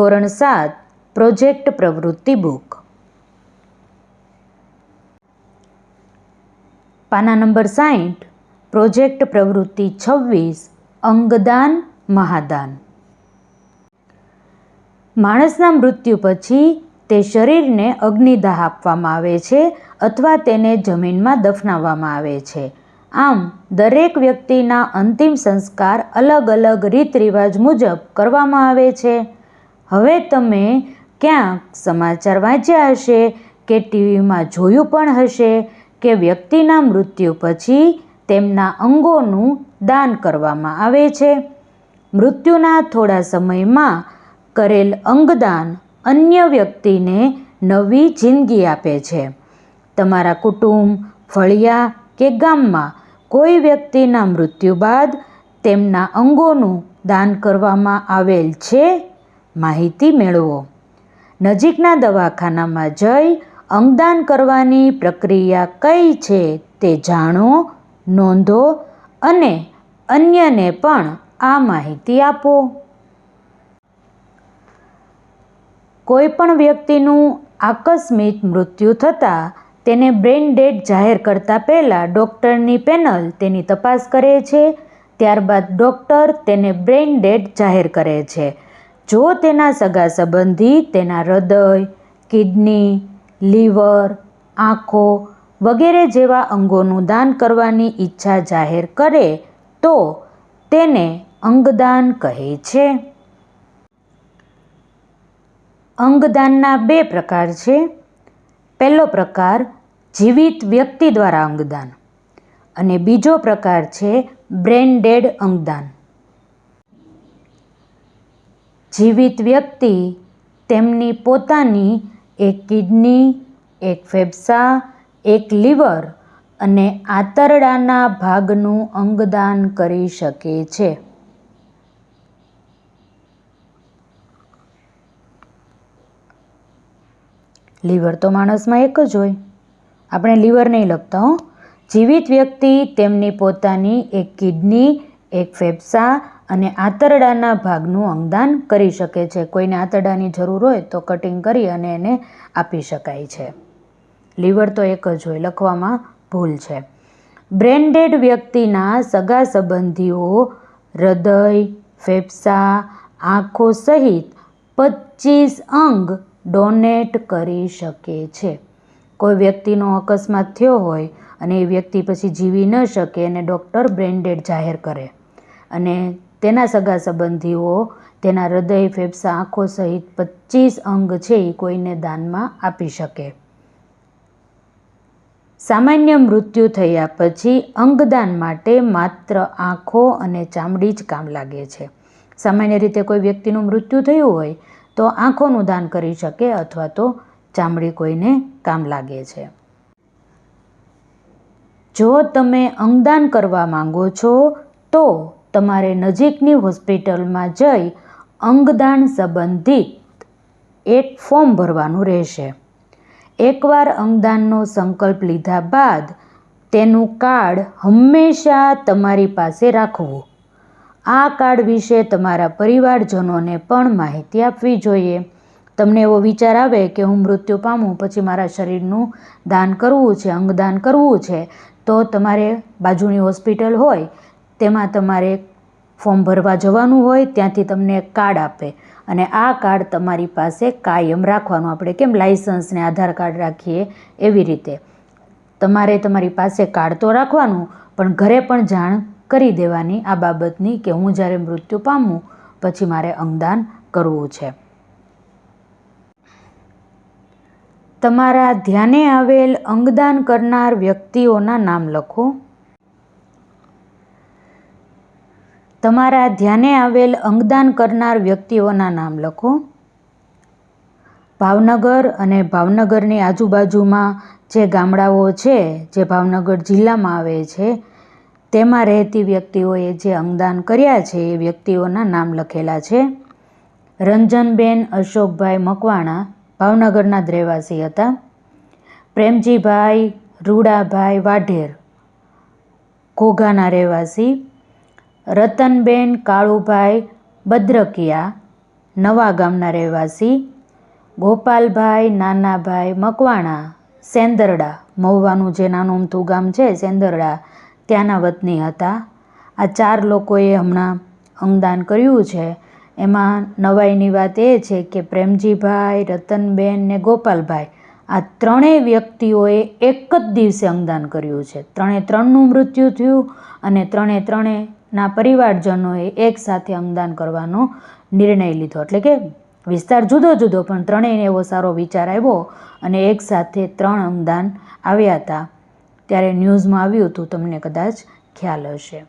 ધોરણ સાત, પ્રોજેક્ટ પ્રવૃત્તિ બુક. પાના નંબર સાહીઠ પ્રોજેક્ટ પ્રવૃત્તિ છવ્વીસ, અંગદાન, મહાદાન. માણસના મૃત્યુ પછી તે શરીરને અગ્નિદાહ આપવામાં આવે છે અથવા તેને જમીનમાં દફનાવવામાં આવે છે. આમ, દરેક વ્યક્તિના અંતિમ સંસ્કાર અલગ અલગ રીત રિવાજ મુજબ કરવામાં આવે છે. હવે તમે ક્યાંક સમાચાર વાંચ્યા હશે કે ટીવીમાં જોયું પણ હશે કે વ્યક્તિના મૃત્યુ પછી તેમના અંગોનું દાન કરવામાં આવે છે. મૃત્યુના થોડા સમયમાં કરેલ અંગદાન અન્ય વ્યક્તિને નવી જિંદગી આપે છે. તમારા કુટુંબ, ફળિયા કે ગામમાં કોઈ વ્યક્તિના મૃત્યુ બાદ તેમના અંગોનું દાન કરવામાં આવેલ છે? માહિતી મેળવો. નજીકના દવાખાનામાં જઈ અંગદાન કરવાની પ્રક્રિયા કઈ છે તે જાણો, નોંધો અને અન્યને પણ આ માહિતી આપો. કોઈપણ વ્યક્તિનું આકસ્મિક મૃત્યુ થતાં તેને બ્રેઇન ડેડ જાહેર કરતા પહેલાં ડૉક્ટરની પેનલ તેની તપાસ કરે છે, ત્યારબાદ ડૉક્ટર તેને બ્રેઇન ડેડ જાહેર કરે છે. જો તેના સગા સંબંધી તેના હૃદય, કિડની, લીવર, આંખો વગેરે જેવા અંગોનું દાન કરવાની ઈચ્છા જાહેર કરે, તો તેને અંગદાન કહે છે. અંગદાનના બે પ્રકાર છે. પહેલો પ્રકાર જીવિત વ્યક્તિ દ્વારા અંગદાન અને બીજો પ્રકાર છે બ્રેન ડેડ અંગદાન. જીવિત વ્યક્તિ તેમની પોતાની એક કિડની, એક ફેફસા, એક લીવર અને આંતરડાના ભાગનું અંગદાન કરી શકે છે. લીવર તો માણસમાં એક જ હોય. આપણે લીવર નહીં લખતા હો. જીવિત વ્યક્તિ તેમની પોતાની એક કિડની, એક ફેફસા અને આંતરડાના ભાગનું અંગદાન કરી શકે છે. કોઈને આંતરડાની જરૂર હોય તો કટિંગ કરી અને એને આપી શકાય છે. લીવર તો એક જ હોય, લખવામાં ભૂલ છે. બ્રેન્ડેડ વ્યક્તિના સગા સંબંધીઓ, હૃદય, ફેફસા, આંખો સહિત પચીસ અંગ ડોનેટ કરી શકે છે. કોઈ વ્યક્તિનો અકસ્માત થયો હોય અને એ વ્યક્તિ પછી જીવી ન શકે અને ડૉક્ટર બ્રેન્ડેડ જાહેર કરે અને તેના સગા સંબંધીઓ, તેના હૃદય ફેફસા, આંખો સહિત પચીસ અંગ છે એ કોઈને દાનમાં આપી શકે. સામાન્ય મૃત્યુ થયા પછી અંગદાન માટે માત્ર આંખો અને ચામડી જ કામ લાગે છે. સામાન્ય રીતે કોઈ વ્યક્તિનું મૃત્યુ થયું હોય તો આંખોનું દાન કરી શકે અથવા તો ચામડી કોઈને કામ લાગે છે. જો તમે અંગદાન કરવા માંગો છો તો તમારે નજીકની હોસ્પિટલમાં જઈ અંગદાન સંબંધિત એક ફોર્મ ભરવાનું રહેશે. એકવાર અંગદાનનો સંકલ્પ લીધા બાદ તેનું કાર્ડ હંમેશા તમારી પાસે રાખવું. આ કાર્ડ વિશે તમારા પરિવારજનોને પણ માહિતી આપવી જોઈએ. તમને એવો વિચાર આવે કે હું મૃત્યુ પામું, પછી મારા શરીરનું દાન કરવું છે, અંગદાન કરવું છે, તો તમારે બાજુની હોસ્પિટલ હોય તેમાં તમારે ફોર્મ ભરવા જવાનું હોય, ત્યાંથી તમને કાર્ડ આપે. અને આ કાર્ડ તમારી પાસે કાયમ રાખવાનું. આપણે કેમ લાઇસન્સને આધાર કાર્ડ રાખીએ એવી રીતે. તમારે તમારી પાસે કાર્ડ તો રાખવાનું, પણ ઘરે પણ જાણ કરી દેવાની આ બાબતની કે હું જ્યારે મૃત્યુ પામું, પછી મારે અંગદાન કરવું છે. તમારા ધ્યાને આવેલ અંગદાન કરનાર વ્યક્તિઓના નામ લખો. તમારા ધ્યાને આવેલ અંગદાન કરનાર વ્યક્તિઓના નામ લખો. ભાવનગર અને ભાવનગરની આજુબાજુમાં જે ગામડાઓ છે, જે ભાવનગર જિલ્લામાં આવે છે, તેમાં રહેતી વ્યક્તિઓએ જે અંગદાન કર્યા છે, એ વ્યક્તિઓના નામ લખેલા છે. રંજનબેન અશોકભાઈ મકવાણા ભાવનગરના જ રહેવાસી હતા. પ્રેમજીભાઈ રૂડાભાઈ વાઢેર ઘોઘાના રહેવાસી. રતનબેન, કાળુભાઈ બદ્રકિયા નવા ગામના રહેવાસી, ગોપાલભાઈ, નાનાભાઈ, મકવાણા, સેંદરડા, મહુવાનું જે નાનું અમથું ગામ છે, સેંદરડા, ત્યાંના વતની હતા. આ ચાર લોકોએ હમણાં અંગદાન કર્યું છે. એમાં નવાઈની વાત એ છે કે પ્રેમજીભાઈ, રતનબેન ને ગોપાલભાઈ, આ ત્રણેય વ્યક્તિઓએ એક જ દિવસે અંગદાન કર્યું છે. ત્રણે ત્રણનું મૃત્યુ થયું અને ત્રણે ત્રણેના પરિવારજનોએ એકસાથે અમદાન કરવાનો નિર્ણય લીધો. એટલે કે વિસ્તાર જુદો જુદો, પણ ત્રણેયને એવો સારો વિચાર આવ્યો અને એકસાથે ત્રણ અમદાન આવ્યા હતા. ત્યારે ન્યૂઝમાં આવ્યું હતું, તમને કદાચ ખ્યાલ હશે.